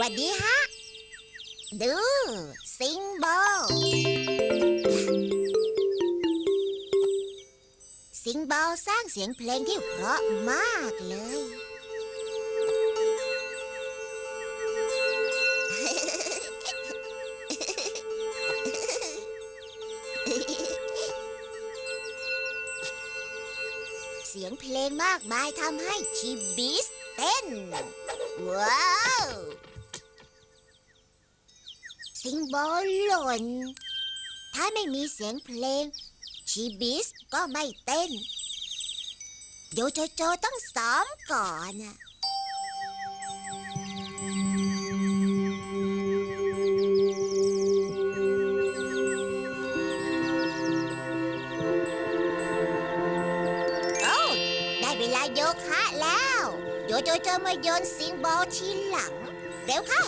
วัสดีฮะ ดู ซิงโบลซิงโบลสร้างเสียงเพลงที่เพราะมากเลย เสียงเพลงมากมายทำให้ชีบิสเต้น ว้าว สิงบอลหล่น ถ้าไม่มีเสียงเพลง ชีบิสก็ไม่เต้น โยโจโจต้องซ้อมก่อนน่ะโอ้ได้เวลาโยคะแล้ว โยโจโจมาโยนสิงบอลทีหลัง เร็วเข้า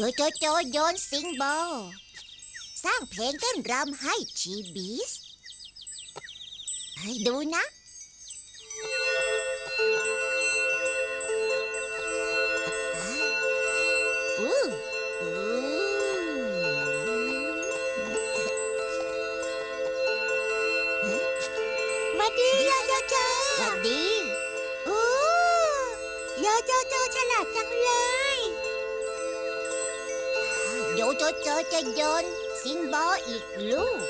โยโจโจโยนซิงโบสร้างเพลงเต้นรำให้ชีบิสให้ดูนะอู้อู้ โยโจโจจะโยนซิงบอลอีกลูก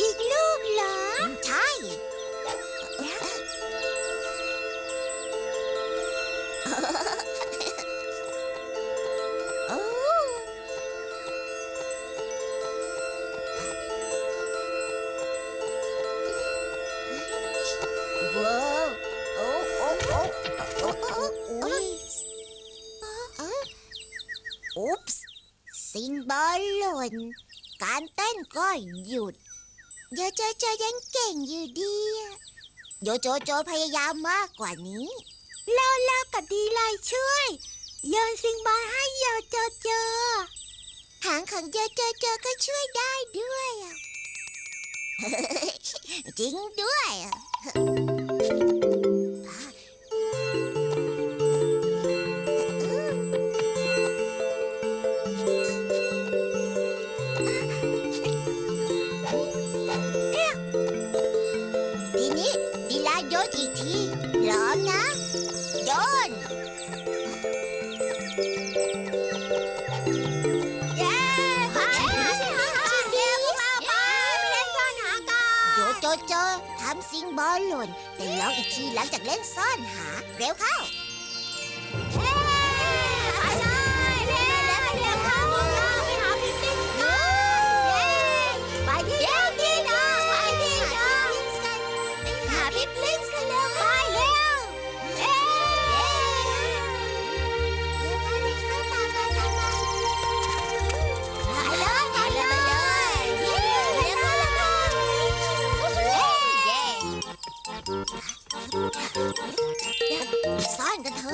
อีกลูกเหรอ ใช่โอ้ว้าวโอ้โอ้โอ้โอ้โอ้อุ๊ยเอ้ออุ๊ปส์ สิงบอลล่น การเต้นก็หยุด โยโจโจยังเก่งอยู่ดีอะโยโจโจพยายามมากกว่านี้เล่าเล่ากับดีไลช่วย โยนซิงบอลให้โยโจโจหางของโยโจโจก็ช่วยได้ด้วยจริงด้วย จอทำสิงบอลหล่นเป็นร้องอีกทีหลังจากเล่นซ่อนหา เร็วเข้า 扫你的头。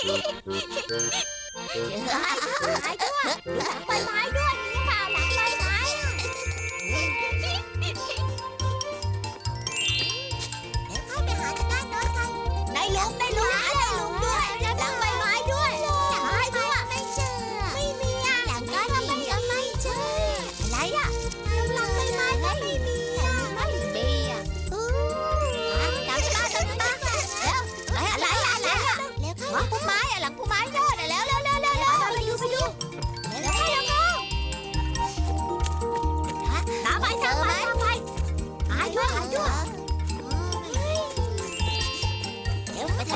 Come on. ไปท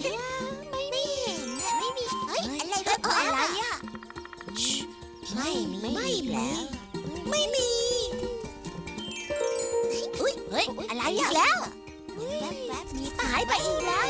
เห็นอะไม่มีเฮ้ยอะไรแว๊อะไรอะไม่มีไม่มีไม่มีอุ้ยเฮ้ยอะไรอีกแล้วหายไปอีกแล้ว